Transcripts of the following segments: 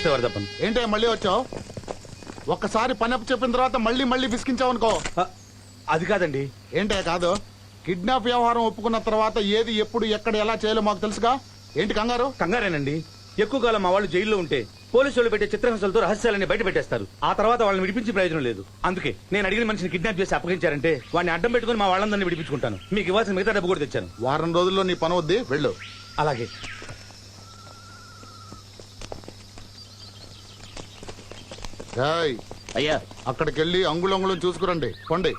నమస్తే వరదప్పన్. ఏంటే మళ్ళీ వచ్చావు? ఒక్కసారి పని అప్పు చెప్పిన తర్వాత మళ్ళీ మళ్ళీ విసిగించావు అనుకో అది కాదండి. ఏంటే కాదు? కిడ్నాప్ వ్యవహారం ఒప్పుకున్న తర్వాత ఏది ఎప్పుడు ఎక్కడ ఎలా చేయాలో మాకు తెలుసుగా? ఏంటి కంగారు? కంగారేనండి. ఎక్కువ కాలం మా వాళ్ళు జైల్లో ఉంటే పోలీసు వాళ్ళు పెట్టే చిత్రహింసలతో రహస్యాలని బయట పెట్టేస్తారు. ఆ తర్వాత వాళ్ళని విడిపించే ప్రయోజనం లేదు. అందుకే నేను అడిగిన మనిషిని కిడ్నాప్ చేసి అప్పగించారంటే వాడిని అడ్డం పెట్టుకుని మా వాళ్ళందరినీ విడిపించుకుంటాను. మీకు ఇవ్వాల్సిన మిగతా డబ్బు కూడా తెచ్చాను. వారం రోజుల్లో నీ పని వద్ది వెళ్ళు. అలాగే. అయ్యా. అక్కడికి వెళ్ళి అంగుళంగుళం చూసుకురండి. పొండి.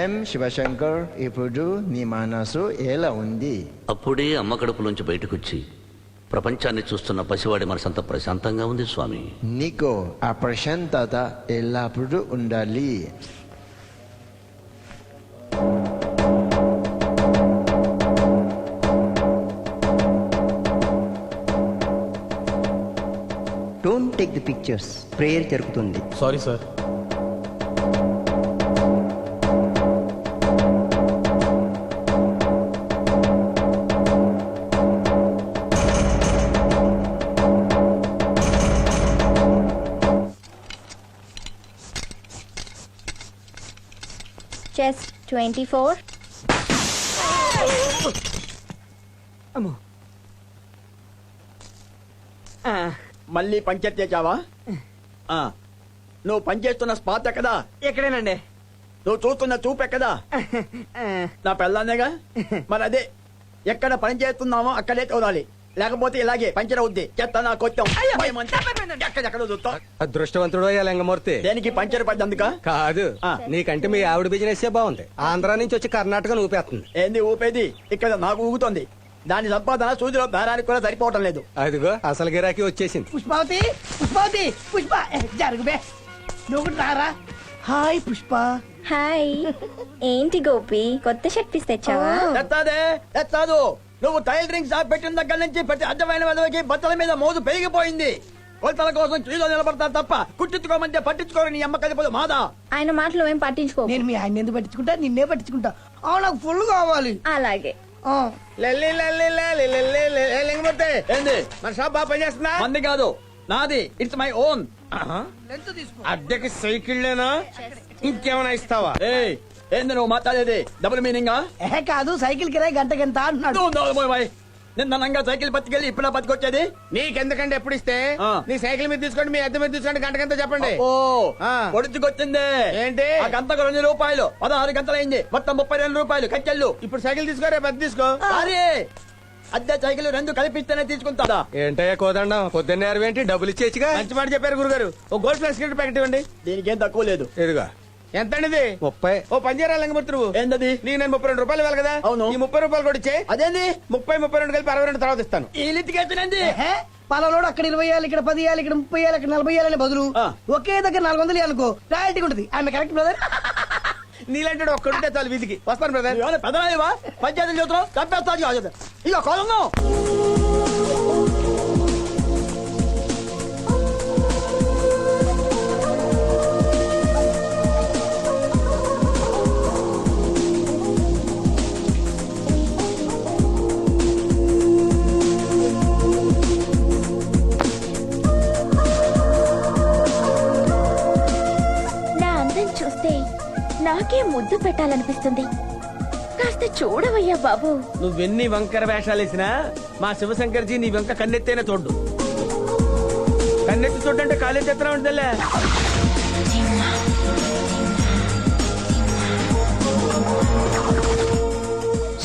ఎం శివశంకర్ ఇప్పుడు నీ మనసు ఎలా ఉంది? అప్పుడే అమ్మ కడుపులోంచి బయటకొచ్చి ప్రపంచాన్ని చూస్తున్న పసివాడి మనసంత ప్రశాంతంగా ఉంది స్వామి. నీకు ఆ ప్రశాంతత ఎల్లప్పుడూ ఉండాలి. Don't take the pictures prayer జరుగుతుంది. Sorry sir chess twenty four మళ్ళీ పంచాయతీ చేచావా ఆ, నువ్వు పనిచేస్తున్న స్పాట్ ఎక్కదా ఎక్కడేనండి? నువ్వు చూస్తున్న చూపు ఎక్కదా నా పెళ్ళానేగా మరి అదే ఎక్కడ పని చేస్తున్నామో అక్కడే చూడాలి. లేకపోతే ఇలాగే పంచర్ అవుద్ది చెత్త నా కొత్తం. ఎక్కడెక్కడ అదృష్టవంతుడు అయ్యా లింగమూర్తి. దేనికి పంచర్ పడ్డందుక? కాదు. ఆ. నీకంటే మీ ఆవిడ బిజినెస్ బాగుంది. ఆంధ్ర నుంచి వచ్చి కర్ణాటక ఊపేస్తుంది. ఏంది ఊపేది? ఇక్కడ నాకు ఊగుతోంది. దాని సంపాదన సూదిలో బేరానికి కూడా సరిపోవటం లేదు. అదిగో అసలు గిరాకీ వచ్చేసింది. పుష్పావతి పుష్పావతి పుష్ప. జరుగుబే నువ్వు రారా? హాయ్ పుష్ప. హాయ్. ఏంటి గోపి? కొత్త షర్ట్ పీస్ తెచ్చావా? తెస్తాదే తెస్తాదు నువ్వు టైలరింగ్ షాప్ పెట్టిన దగ్గర నుంచి ప్రతి అడ్డమైన వెదవకి బట్టల మీద మోజు పెరిగిపోయింది. కొలతల కోసం క్యూలో నిలబడతారు తప్ప కుట్టించుకోమంటే పట్టించుకోరు నీ అమ్మ కలిపోదు మాదా ఆయన మాటలు ఏం పట్టించుకో నేను మీ ఆయన ఎందుకు పట్టించుకుంటా? నిన్నే పట్టించుకుంటా. ఆ నాకు ఫుల్ కావాలి. అలాగే. ఆ, లల్లి లల్లి లల్లి లల్లి లల్లి. ఏ లింగమూర్తి? ఏంది? మన షాప్ బాగా పనిచేస్తుందా? మంది కాదు. నాది. ఇట్స్ మై ఓన్ అద్దెకి సైకిళ్ళేనా? ఇంకేమైనా ఇస్తావా? ఏయ్ ఏంది నువ్వు మాట్లాడేది? డబుల్ మీనింగా ఏ కాదు సైకిల్ కిరాయి గంటకెంత అంటున్నాడు. నిన్న నంగా సైకిల్ పట్టుకెళ్ళి ఇప్పుడు పట్టుకొచ్చేది నీకెందుకంటే ఎప్పుడు ఇస్తే? ఆ. నీ సైకిల్ మీద తీసుకోండి మీ అద్దె మీద తీసుకోండి గంట గంట చెప్పండి. ఓ ఆ. పొడుచుకొచ్చింది. ఏంటి? ఆ గంటకు రెండు రూపాయలు పదహారు గంటలైంది. మొత్తం ముప్పై రెండు రూపాయలు కట్టెళ్ళు. ఇప్పుడు సైకిల్ తీసుకో రేపు అద్దె తీసుకో. సారీ అద్దె సైకిల్ రెండు కలిపిస్తేనే తీసుకుంటా ఏంటయ్యా కోదండం? పొద్దున్నే అరవేంటి? డబ్బులు ఇచ్చేచ్చుగా మంచి మాట చెప్పారు గురుగారు. ఓ గోల్డ్ ప్లస్ ప్యాకెట్ ఇవ్వండి. దీనికి ఏం తక్కువ లేదు. ఇదిగా. ఎంత అండి ముప్పై. ఓ పంజారా లింగమూర్తి నువ్వు. ఏంటది నేను ముప్పై రెండు రూపాయలు ఇవ్వాలి కదా? అవును. ఈ ముప్పై రూపాయలు కూడా ఇచ్చే. అదేంది? ముప్పై ముప్పై రెండు కలిపి అరవై రెండు తర్వాత ఇస్తాను. ఈ లిత్తికెత్తినంది పలాలోడు అక్కడ ఇరవై ఏళ్ళు ఇక్కడ పది ఏళ్ళు ఇక్కడ ముప్పై ఏళ్ళు ఇక్కడ నలభై ఏళ్ళని బదులు. ఒకే దగ్గర నాలుగు వందలు అనుకో రాయల్టీ ఉంటుంది. ఆమె కరెక్ట్ బ్రదర్ నీలాంటి ఒక్కడుంటే చాలు వీధికి. వస్తాను బ్రదర్ పెద్దవా పంచాయతీలు చూస్తున్నావు చంపేస్తా ఇక కొలంగం. నాకే ముద్దు పెట్టాలనిపిస్తుంది. కాస్త చూడవయ్యా బాబు. నువ్వెన్ని వంకర వేషాలు వేసినా మా శివశంకర్జీ నీ వెంక కన్నెత్తేనే చూడ్డు కన్నెత్తి చూడంటే కాలేజ్ ఎత్తనా ఉంటుందిలే.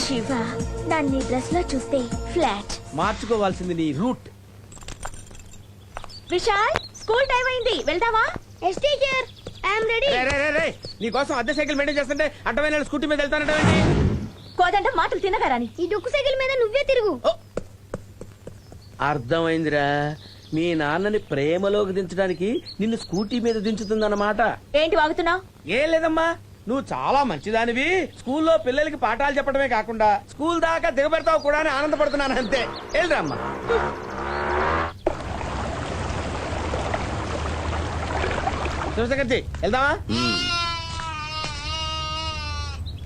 శివ దాన్ని డ్రెస్లో చూస్తే ఫ్లాట్. మార్చుకోవాల్సింది నీ రూట్. విశాల్ స్కూల్ టైం అయింది. వెళ్దామా ఎస్ టీచర్ ఐఎమ్ రెడీ. రే, రే, రే, రే. నీ కోసం అద్దె సైకిల్ మెయింటైన్ చేస్తుంటే అడ్డమైన స్కూటీ మీద వెళ్తానంటే కోదంట మాటలు తినగారని ఈ డొక్కు సైకిల్ మీద నువ్వే తిరుగు. అర్థమైందిరా. మీ నాన్నని ప్రేమలోకి దించడానికి నిన్ను స్కూటీ మీద దించుతుందన్నమాట. ఏంటి వాగుతున్నావు? ఏం లేదమ్మా. నువ్వు చాలా మంచిదానివి. స్కూల్లో పిల్లలకి పాఠాలు చెప్పడమే కాకుండా స్కూల్ దాకా దిగబెడతావు కూడా అని ఆనందపడుతున్నాను అంతే. వెళ్ళరా అమ్మా. శివశంకర్జీ వెళ్దామా?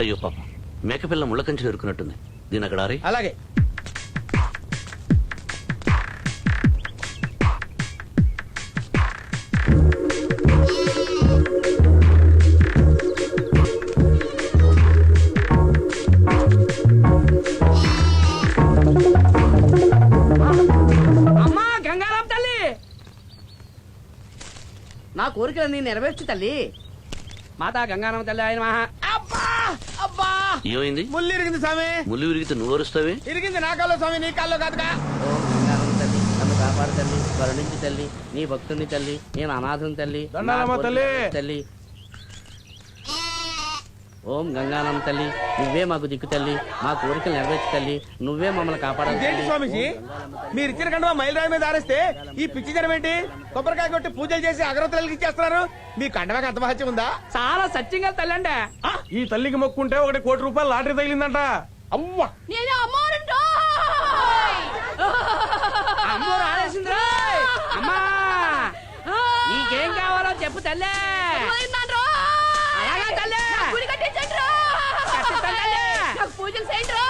అయ్యో పాపం. మేకపిల్ల ముళ్ళకంచెలు ఎరుకున్నట్టుంది దీని అక్కడ అలాగే. కోరికలన్నీ నెరవేర్చు తల్లి. మాతా గంగారాం తల్లి ఆయన మహా. అబ్బా! అబ్బా! ఏమైంది? ముళ్ళు ఇరిగింది స్వామి. ముళ్ళు విరిగితే నువ్వు అరుస్తావే? ఇరిగింది నా కాల్లో స్వామి నీ కాల్లో కాదుగా. ఓం గంగారమ్మ తల్లి నన్ను కాపాడు తల్లి కరుణించి తల్లి నీ భక్తుని తల్లి నేను అనాథం తల్లి దండాలమ్మ నా తల్లి. తల్లి ఓం గంగానమ్మ తల్లి నువ్వే మాకు దిక్కు తల్లి మా కోరికలు నెరవేర్చు తల్లి నువ్వే మమ్మల్ని కాపాడాలి. స్వామీజీ? మీరు ఇచ్చిన కండువా మైలురాయి మీద ఆరేస్తే ఈ పిచ్చి జనం ఏంటి? కొబ్బరికాయ కొట్టి పూజలు చేసి అగరవతలకి ఇచ్చేస్తున్నారు. మీ కండవాకి అంత మహత్యం ఉందా? చాలా సత్యంగా తల్లి అండి ఈ తల్లికి మొక్కుంటే ఒకటి కోటి రూపాయలు లాటరీ తగిలిందంట. అవ్వా అమ్మోరు అమ్మా! నీకేం కావాలో చెప్పు తల్లి అలాగా తల్లి కట్టిస్తాను తల్లి. పూజలు చేస్తాను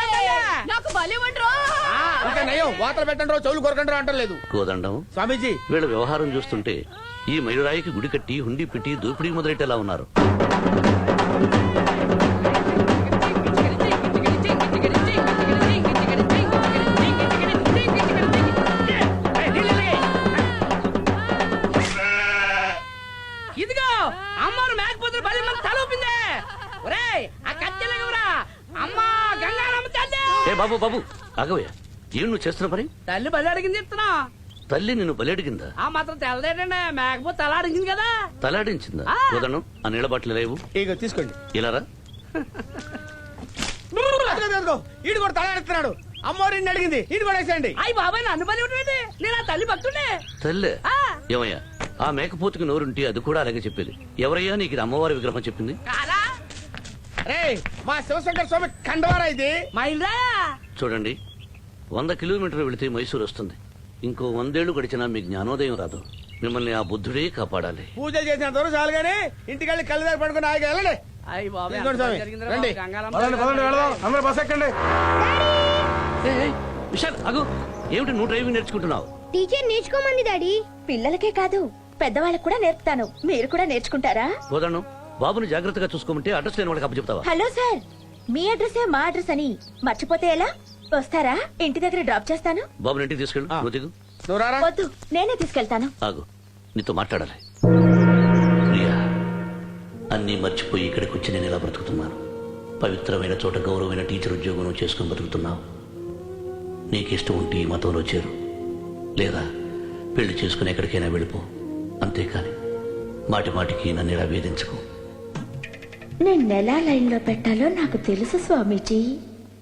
తల్లి. నాకు బలి ఉండరు ఆ, ఇంకా నయం. వాతలు పెట్టండి రో, చెవులు కొరకండి రో అంటలేదు. కోదండం స్వామీజీ. వీళ్ళ వ్యవహారం చూస్తుంటే ఈ మయూరాయికి గుడి కట్టి హుండీ పెట్టి దోపిడీ మొదలెట్టేలా ఉన్నారు? ఇదిగో అమ్మోరు ఒరేయ్ ఆ కత్తెలగవరా అమ్మా గంగారమ్మ తల్లి! ఏ బాబు బాబు ఆగవయ్యా. ఏం నువ్వు చేస్తున్న పని తల్లి బలి అడిగింది చెప్తున్నా. తల్లి నిన్ను బలెడిగిందా ఆ మాత్రం తెల్లదేటండి. మేకపోతే తల అడిగింది కదా. తలాడించిందా ఆ. కోదండం ఆ నీళ్ళ బాటిల్ లేవు? ఇక తీసుకోండి. ఇలారా అదిగో, అదిగో, ఈడు కూడా తలాడుతున్నాడు అమ్మోరిని అడిగింది. ఈడు కూడా వేసేయండి. అయ్యి బాబాయ్ నన్ను బలి ఉంటుంది నేను ఆ తల్లి భక్తుండే తల్లే? ఆ. ఏమయ్యా? ఆ మేకపోతుకి నోరుంటే అది కూడా అలాగే చెప్పేది. ఎవరయ్యా నీకు ఇది అమ్మవారి విగ్రహం చెప్పింది? కాదా? రే మా శివశంకర్ స్వామి కండవారా ఇది? మైల్రా. చూడండి. వంద కిలోమీటర్లు వెళితే మైసూరు వస్తుంది. ఇంకో వందేళ్ళు గడిచినా మీ జ్ఞానోదయం రాదు. మిమ్మల్ని ఆ బుద్ధుడే కాపాడాలి. పూజలు చేసినంత వరకు చాలు కానీ ఇంటికి వెళ్ళి కళ్ళు దగ్గర పడుకుని ఆగి వెళ్ళండి. అయ్యి బాబాయ్ ఇదిగోండి స్వామి, జరిగిందిరా రండి. బాబు, గంగారమ్మ పదండి పదండి వెళదాం. అందరూ బస్ ఎక్కండి. ఏయ్, ఏయ్, విశాల్ అగు ఏమిటి నువ్వు డ్రైవింగ్ నేర్చుకుంటున్నావు? టీచర్ నేర్చుకోమంది డాడీ. పిల్లలకే కాదు పెద్దవాళ్ళకు కూడా నేర్పుతాను. మీరు కూడా నేర్చుకుంటారా? కోదండం బాబుని జాగ్రత్తగా చూసుకోమంటే అడ్రస్ లేని వాళ్ళకి అప్పచెప్తావా? Hello sir. మీ అడ్రసే మా అడ్రస్ అని. మర్చిపోతే ఎలా? వస్తారా? ఇంటి దగ్గర డ్రాప్ చేస్తాను? బాబుని ఇంటికి తీసుకెళ్ళు. నువ్వు దిగు. నువ్వు రారా? వద్దు నేనే తీసుకెళ్తాను. ఆగు. నీతో మాట్లాడాలి. ప్రియా అన్నీ మర్చిపోయి ఇక్కడికి వచ్చి నేను ఇలా బ్రతుకుతున్నాను? పవిత్రమైన చోట గౌరవమైన టీచర్ ఉద్యోగం చేసుకుని బతుకుతున్నావు నీకు ఇష్టం ఉంటే ఈ మతంలో చేరు. లేదా పెళ్ళి చేసుకుని ఎక్కడికైనా వెళ్ళిపో. అంతేకాని మాటి మాటికి నన్ను ఇలా వేధించుకో. నేను ఎలా లైన్లో పెట్టాలో నాకు తెలుసు స్వామీజీ.